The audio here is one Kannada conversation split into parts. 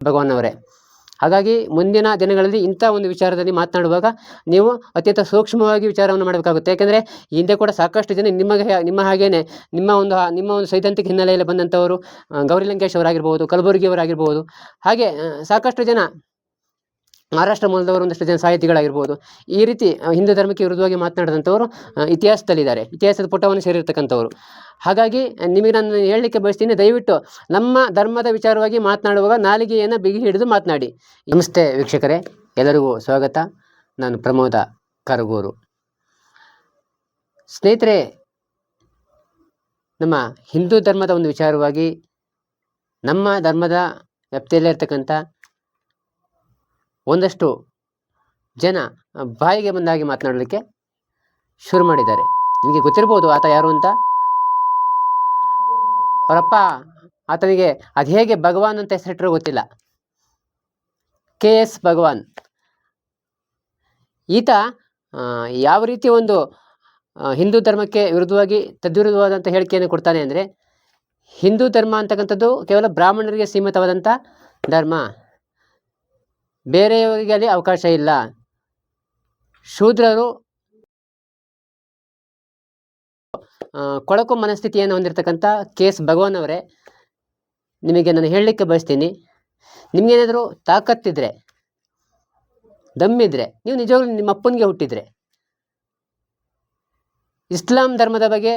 ಭಗವಾನ್ ಅವರೇ ಹಾಗಾಗಿ ಮುಂದಿನ ದಿನಗಳಲ್ಲಿ ಇಂಥ ಒಂದು ವಿಚಾರದಲ್ಲಿ ಮಾತನಾಡುವಾಗ ನೀವು ಅತ್ಯಂತ ಸೂಕ್ಷ್ಮವಾಗಿ ವಿಚಾರವನ್ನು ಮಾಡಬೇಕಾಗುತ್ತೆ. ಯಾಕೆಂದರೆ ಹಿಂದೆ ಕೂಡ ಸಾಕಷ್ಟು ಜನ ನಿಮಗೆ ನಿಮ್ಮ ಹಾಗೇನೆ ನಿಮ್ಮ ಒಂದು ನಿಮ್ಮ ಒಂದು ಸೈದ್ಧಾಂತಿಕ ಹಿನ್ನೆಲೆಯಲ್ಲಿ ಬಂದಂಥವರು ಗೌರಿ ಲಂಕೇಶ್ ಅವರಾಗಿರ್ಬೋದು ಕಲಬುರಗಿಯವರಾಗಿರ್ಬೋದು ಹಾಗೆ ಸಾಕಷ್ಟು ಜನ ಮಹಾರಾಷ್ಟ್ರ ಮೂಲದವರು ಒಂದಷ್ಟು ಜನ ಸಾಹಿತಿಗಳಾಗಿರ್ಬೋದು. ಈ ರೀತಿ ಹಿಂದೂ ಧರ್ಮಕ್ಕೆ ವಿರುದ್ಧವಾಗಿ ಮಾತನಾಡಿದಂಥವರು ಇತಿಹಾಸದಲ್ಲಿದ್ದಾರೆ. ಇತಿಹಾಸದ ಪುಟವನ್ನು ಸೇರಿರ್ತಕ್ಕಂಥವ್ರು. ಹಾಗಾಗಿ ನಿಮಗೆ ನಾನು ಹೇಳಲಿಕ್ಕೆ ಬಯಸ್ತೀನಿ, ದಯವಿಟ್ಟು ನಮ್ಮ ಧರ್ಮದ ವಿಚಾರವಾಗಿ ಮಾತನಾಡುವಾಗ ನಾಲಿಗೆಯನ್ನು ಬಿಗಿ ಹಿಡಿದು ಮಾತನಾಡಿ. ನಮಸ್ತೆ ವೀಕ್ಷಕರೇ, ಎಲ್ಲರಿಗೂ ಸ್ವಾಗತ. ನಾನು ಪ್ರಮೋದ ಕರಗೂರು. ಸ್ನೇಹಿತರೆ, ನಮ್ಮ ಹಿಂದೂ ಧರ್ಮದ ಒಂದು ವಿಚಾರವಾಗಿ ನಮ್ಮ ಧರ್ಮದ ವ್ಯಾಪ್ತಿಯಲ್ಲೇ ಇರ್ತಕ್ಕಂಥ ಒಂದಷ್ಟು ಜನ ಬಾಯಿಗೆ ಬಂದಾಗಿ ಮಾತನಾಡಲಿಕ್ಕೆ ಶುರು ಮಾಡಿದ್ದಾರೆ. ನಿಮಗೆ ಗೊತ್ತಿರ್ಬೋದು ಆತ ಯಾರು ಅಂತ? ಅವರಪ್ಪ, ಆತನಿಗೆ ಅದು ಹೇಗೆ ಭಗವಾನ್ ಅಂತ ಹೆಸರಿಟ್ಟರೂ ಗೊತ್ತಿಲ್ಲ. K S Bhagwan. ಈತ ಯಾವ ರೀತಿ ಒಂದು ಹಿಂದೂ ಧರ್ಮಕ್ಕೆ ವಿರುದ್ಧವಾಗಿ ತದ್ವಿರುದ್ಧವಾದಂಥ ಹೇಳಿಕೆಯನ್ನು ಕೊಡ್ತಾನೆ ಅಂದರೆ, ಹಿಂದೂ ಧರ್ಮ ಅಂತಕ್ಕಂಥದ್ದು ಕೇವಲ ಬ್ರಾಹ್ಮಣರಿಗೆ ಸೀಮಿತವಾದಂಥ ಧರ್ಮ. ಬೇರೆಯವರಿಗೆ ಅಲ್ಲಿ ಅವಕಾಶ ಇಲ್ಲ. ಶೂದ್ರರು ಕೊಳಕು ಮನಸ್ಥಿತಿಯನ್ನು ಹೊಂದಿರತಕ್ಕಂಥ ಕೆ ಎಸ್ ಭಗವಾನ್ ಅವರೇ, ನಿಮಗೆ ನಾನು ಹೇಳಲಿಕ್ಕೆ ಬಯಸ್ತೀನಿ. ನಿಮಗೇನಾದರೂ ತಾಕತ್ತಿದ್ರೆ, ದಮ್ಮಿದ್ರೆ, ನೀವು ನಿಜವಾಗ್ಲೂ ನಿಮ್ಮ ಅಪ್ಪನಿಗೆ ಹುಟ್ಟಿದ್ರೆ, ಇಸ್ಲಾಂ ಧರ್ಮದ ಬಗ್ಗೆ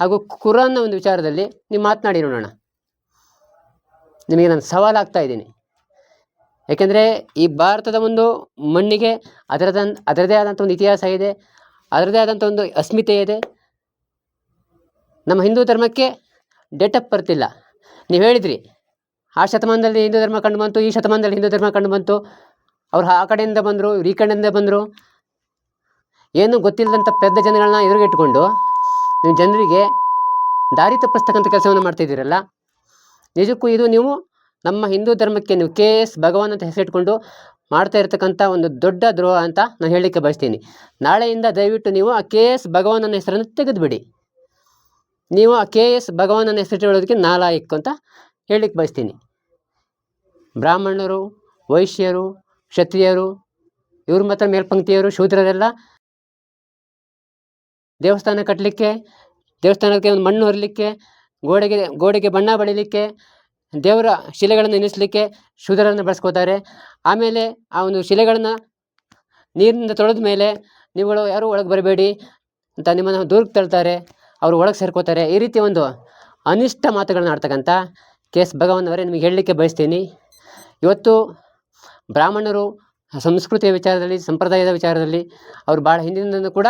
ಹಾಗೂ ಕುರಾನ್ನ ಒಂದು ವಿಚಾರದಲ್ಲಿ ನೀವು ಮಾತನಾಡಿ ನೋಡೋಣ. ನಿಮಗೆ ನಾನು ಸವಾಲಾಗ್ತಾ ಇದ್ದೀನಿ. ಯಾಕೆಂದರೆ ಈ ಭಾರತದ ಒಂದು ಮಣ್ಣಿಗೆ ಅದರದ ಅದರದೇ ಆದಂಥ ಒಂದು ಇತಿಹಾಸ ಇದೆ, ಅದರದೇ ಆದಂಥ ಒಂದು ಅಸ್ಮಿತೆ ಇದೆ. ನಮ್ಮ ಹಿಂದೂ ಧರ್ಮಕ್ಕೆ ಡೇಟ್ ಆಫ್ ಬರ್ತಿಲ್ಲ ನೀವು ಹೇಳಿದ್ರಿ, ಆ ಶತಮಾನದಲ್ಲಿ ಹಿಂದೂ ಧರ್ಮ ಕಂಡು ಬಂತು, ಈ ಶತಮಾನದಲ್ಲಿ ಹಿಂದೂ ಧರ್ಮ ಕಂಡು ಬಂತು, ಅವ್ರು ಆ ಕಡೆಯಿಂದ ಬಂದರು, ಇವ್ರು ಈ ಕಡೆಯಿಂದ ಬಂದರು. ಏನೂ ಗೊತ್ತಿಲ್ಲದಂಥ ಪೆದ್ದ ಜನಗಳನ್ನ ಎದುರುಗಿಟ್ಕೊಂಡು ನೀವು ಜನರಿಗೆ ದಾರಿ ತಪ್ಪಿಸ್ತಕ್ಕಂಥ ಕೆಲಸವನ್ನು ಮಾಡ್ತಿದ್ದೀರಲ್ಲ? ನಿಜಕ್ಕೂ ಇದು ನೀವು ನಮ್ಮ ಹಿಂದೂ ಧರ್ಮಕ್ಕೆ ನೀವು ಕೆ ಎಸ್ ಭಗವಾನ್ ಅಂತ ಹೆಸರಿಟ್ಕೊಂಡು ಮಾಡ್ತಾ ಇರತಕ್ಕಂಥ ಒಂದು ದೊಡ್ಡ ದ್ರೋಹ ಅಂತ ನಾನು ಹೇಳಲಿಕ್ಕೆ ಬಯಸ್ತೀನಿ. ನಾಳೆಯಿಂದ ದಯವಿಟ್ಟು ನೀವು ಆ ಕೆ ಎಸ್ ಭಗವಾನನ ಹೆಸರನ್ನು ತೆಗೆದುಬಿಡಿ. ನೀವು ಆ ಕೆ ಎಸ್ ಭಗವಾನನ ಹೆಸರಿಟ್ಟುಕೊಳ್ಳೋದಕ್ಕೆ ನಾಲಾಯಕ್ಕು ಅಂತ ಹೇಳಲಿಕ್ಕೆ ಬಯಸ್ತೀನಿ. ಬ್ರಾಹ್ಮಣರು, ವೈಶ್ಯರು, ಕ್ಷತ್ರಿಯರು, ಇವ್ರ ಮಾತ್ರ ಮೇಲ್ಪಂಕ್ತಿಯರು ಶೂದ್ರರೆಲ್ಲ ದೇವಸ್ಥಾನ ಕಟ್ಟಲಿಕ್ಕೆ, ದೇವಸ್ಥಾನಕ್ಕೆ ಒಂದು ಮಣ್ಣು ಹೊರಲಿಕ್ಕೆ, ಗೋಡೆಗೆ ಗೋಡೆಗೆ ಬಣ್ಣ ಬಳಿಲಿಕ್ಕೆ ದೇವರ ಶಿಲೆಗಳನ್ನು ನೆನೆಸಲಿಕ್ಕೆ ಶೂದ್ರರನ್ನು ಬಳಸ್ಕೋತಾರೆ. ಆಮೇಲೆ ಆ ಒಂದು ಶಿಲೆಗಳನ್ನು ನೀರಿನಿಂದ ತೊಳೆದ ಮೇಲೆ ನೀವುಗಳು ಯಾರೂ ಒಳಗೆ ಬರಬೇಡಿ ಅಂತ ನಿಮ್ಮನ್ನು ದೂರಕ್ಕೆ ತಳ್ತಾರೆ, ಅವರು ಒಳಗೆ ಸೇರ್ಕೋತಾರೆ. ಈ ರೀತಿ ಒಂದು ಅನಿಷ್ಟ ಮಾತುಗಳನ್ನ ಆಡ್ತಕ್ಕಂಥ ಕೆ ಎಸ್ ಭಗವಾನ್ ಅವರೇ ನಿಮಗೆ ಹೇಳಲಿಕ್ಕೆ ಬಯಸ್ತೀನಿ. ಇವತ್ತು ಬ್ರಾಹ್ಮಣರು ಸಂಸ್ಕೃತಿಯ ವಿಚಾರದಲ್ಲಿ, ಸಂಪ್ರದಾಯದ ವಿಚಾರದಲ್ಲಿ ಅವರು ಭಾಳ ಹಿಂದಿನಿಂದಲೂ ಕೂಡ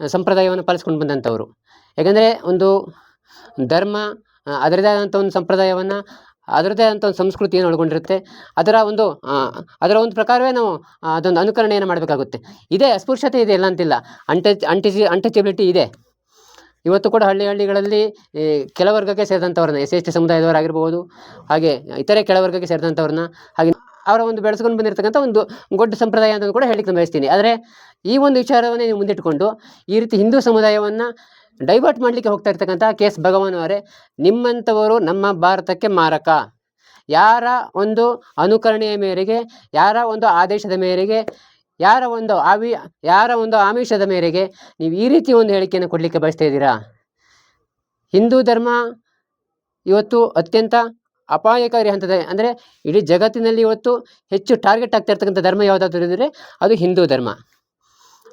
ಸಂಪ್ರದಾಯವನ್ನು ಪಾಲಿಸ್ಕೊಂಡು ಬಂದಂಥವ್ರು. ಯಾಕಂದರೆ ಒಂದು ಧರ್ಮ ಅದರದೇ ಆದಂಥ ಒಂದು ಸಂಪ್ರದಾಯವನ್ನು, ಅದರದೇ ಆದಂಥ ಒಂದು ಸಂಸ್ಕೃತಿಯನ್ನು ಒಳಗೊಂಡಿರುತ್ತೆ. ಅದರ ಒಂದು ಅದರ ಒಂದು ಪ್ರಕಾರವೇ ನಾವು ಅದೊಂದು ಅನುಕರಣೆಯನ್ನು ಮಾಡಬೇಕಾಗುತ್ತೆ. ಇದೆ, ಅಸ್ಪೃಶ್ಯತೆ ಇದೆ ಇಲ್ಲ ಅಂತಿಲ್ಲ. ಅಂಟಚ್ ಅಂಟಿಸಿ ಅಂಟಚಬಿಲಿಟಿ ಇದೆ. ಇವತ್ತು ಕೂಡ ಹಳ್ಳಿ ಹಳ್ಳಿಗಳಲ್ಲಿ ಕೆಲವರ್ಗಕ್ಕೆ ಸೇರಿದಂಥವ್ರನ್ನ, ಎಸ್ ಎಸ್ ಟಿ ಸಮುದಾಯದವರಾಗಿರ್ಬೋದು ಹಾಗೆ ಇತರೆ ಕೆಳವರ್ಗಕ್ಕೆ ಸೇರಿದಂಥವ್ರನ್ನ, ಹಾಗೆ ಅವರ ಒಂದು ಬೆಳೆಸ್ಕೊಂಡು ಬಂದಿರತಕ್ಕಂಥ ಒಂದು ಗೊಡ್ಡ ಸಂಪ್ರದಾಯ ಅಂತ ಕೂಡ ಹೇಳಿಕ್ಕೆ ನಾನು ಬಯಸ್ತೀನಿ. ಆದರೆ ಈ ಒಂದು ವಿಚಾರವನ್ನೇ ನೀವು ಮುಂದಿಟ್ಟುಕೊಂಡು, ಈ ರೀತಿ ಹಿಂದೂ ಸಮುದಾಯವನ್ನು ಡೈವರ್ಟ್ ಮಾಡಲಿಕ್ಕೆ ಹೋಗ್ತಾ ಇರ್ತಕ್ಕಂಥ ಕೆ ಎಸ್ ಭಗವಾನ್ ಅವರೇ, ನಿಮ್ಮಂಥವರು ನಮ್ಮ ಭಾರತಕ್ಕೆ ಮಾರಕ. ಯಾರ ಒಂದು ಅನುಕರಣೆಯ ಮೇರೆಗೆ, ಯಾರ ಒಂದು ಆದೇಶದ ಮೇರೆಗೆ, ಯಾರ ಒಂದು ಆವಿ, ಯಾರ ಒಂದು ಆಮಿಷದ ಮೇರೆಗೆ ನೀವು ಈ ರೀತಿ ಒಂದು ಹೇಳಿಕೆಯನ್ನು ಕೊಡಲಿಕ್ಕೆ ಬಯಸ್ತಾ ಇದ್ದೀರಾ? ಹಿಂದೂ ಧರ್ಮ ಇವತ್ತು ಅತ್ಯಂತ ಅಪಾಯಕಾರಿ ಹಂತದ, ಅಂದರೆ ಇಡೀ ಜಗತ್ತಿನಲ್ಲಿ ಇವತ್ತು ಹೆಚ್ಚು ಟಾರ್ಗೆಟ್ ಆಗ್ತಾ ಇರ್ತಕ್ಕಂಥ ಧರ್ಮ ಯಾವುದಾದ್ರೂ ಅದು ಹಿಂದೂ ಧರ್ಮ.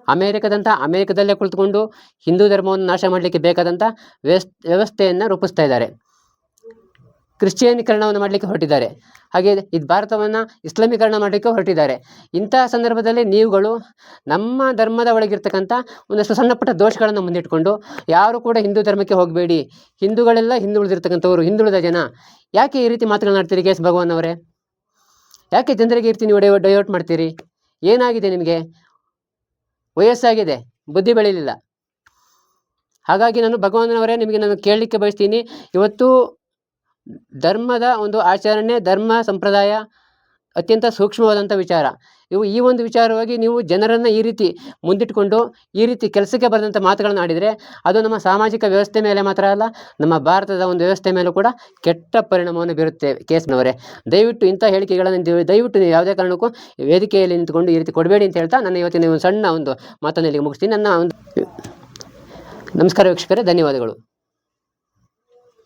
ಅಮೇರಿಕದಂಥ ಅಮೇರಿಕದಲ್ಲೇ ಕುಳಿತುಕೊಂಡು ಹಿಂದೂ ಧರ್ಮವನ್ನು ನಾಶ ಮಾಡಲಿಕ್ಕೆ ಬೇಕಾದಂಥ ವ್ಯವಸ್, ವ್ಯವಸ್ಥೆಯನ್ನು ರೂಪಿಸ್ತಾ ಇದ್ದಾರೆ. ಕ್ರಿಶ್ಚಿಯನೀಕರಣವನ್ನು ಮಾಡಲಿಕ್ಕೆ ಹೊರಟಿದ್ದಾರೆ. ಹಾಗೆ ಇದು ಭಾರತವನ್ನು ಇಸ್ಲಾಮೀಕರಣ ಮಾಡಲಿಕ್ಕೆ ಹೊರಟಿದ್ದಾರೆ. ಇಂತಹ ಸಂದರ್ಭದಲ್ಲಿ ನೀವುಗಳು ನಮ್ಮ ಧರ್ಮದ ಒಳಗಿರ್ತಕ್ಕಂಥ ಒಂದಷ್ಟು ಸಣ್ಣ ಪುಟ್ಟ ದೋಷಗಳನ್ನು ಮುಂದಿಟ್ಕೊಂಡು ಯಾರು ಕೂಡ ಹಿಂದೂ ಧರ್ಮಕ್ಕೆ ಹೋಗಬೇಡಿ. ಹಿಂದೂಗಳೆಲ್ಲ ಹಿಂದುಳಿದಿರ್ತಕ್ಕಂಥವ್ರು ಹಿಂದುಳಿದ ಜನ. ಯಾಕೆ ಈ ರೀತಿ ಮಾತುಗಳನ್ನಾಡ್ತೀರಿ ಕೆ ಎಸ್ ಭಗವಾನ್ ಅವರೇ? ಯಾಕೆ ಜನರಿಗೆ ಈ ರೀತಿ ನೀವು ಡೈವರ್ಟ್ ಮಾಡ್ತೀರಿ? ಏನಾಗಿದೆ ನಿಮಗೆ? ವಯಸ್ಸಾಗಿದೆ, ಬುದ್ಧಿ ಬೆಳೀಲಿಲ್ಲ. ಹಾಗಾಗಿ ನಾನು ಭಗವಂತನವರೇ ನಿಮಗೆ ನಾನು ಕೇಳಲಿಕ್ಕೆ ಬಯಸ್ತೀನಿ. ಇವತ್ತು ಧರ್ಮದ ಒಂದು ಆಚರಣೆ, ಧರ್ಮ ಸಂಪ್ರದಾಯ ಅತ್ಯಂತ ಸೂಕ್ಷ್ಮವಾದಂಥ ವಿಚಾರ. ಇವು ಈ ಒಂದು ವಿಚಾರವಾಗಿ ನೀವು ಜನರನ್ನು ಈ ರೀತಿ ಮುಂದಿಟ್ಟುಕೊಂಡು ಈ ರೀತಿ ಕೆಲಸಕ್ಕೆ ಬರೆದಂಥ ಮಾತುಗಳನ್ನು ಆಡಿದರೆ, ಅದು ನಮ್ಮ ಸಾಮಾಜಿಕ ವ್ಯವಸ್ಥೆ ಮೇಲೆ ಮಾತ್ರ ಅಲ್ಲ, ನಮ್ಮ ಭಾರತದ ಒಂದು ವ್ಯವಸ್ಥೆ ಮೇಲೂ ಕೂಡ ಕೆಟ್ಟ ಪರಿಣಾಮವನ್ನು ಬೀರುತ್ತೆ ಕೇಸ್ನವರೇ. ದಯವಿಟ್ಟು ಇಂಥ ಹೇಳಿಕೆಗಳನ್ನು ದಯವಿಟ್ಟು ನೀವು ಯಾವುದೇ ಕಾರಣಕ್ಕೂ ವೇದಿಕೆಯಲ್ಲಿ ನಿಂತುಕೊಂಡು ಈ ರೀತಿ ಕೊಡಬೇಡಿ ಅಂತ ಹೇಳ್ತಾ ನನ್ನ ಇವತ್ತಿನ ಒಂದು ಸಣ್ಣ ಒಂದು ಮಾತನ್ನು ಇಲ್ಲಿಗೆ ಮುಗಿಸ್ತೀನಿ. ನನ್ನ ಒಂದು ನಮಸ್ಕಾರ ವೀಕ್ಷಕರೇ, ಧನ್ಯವಾದಗಳು.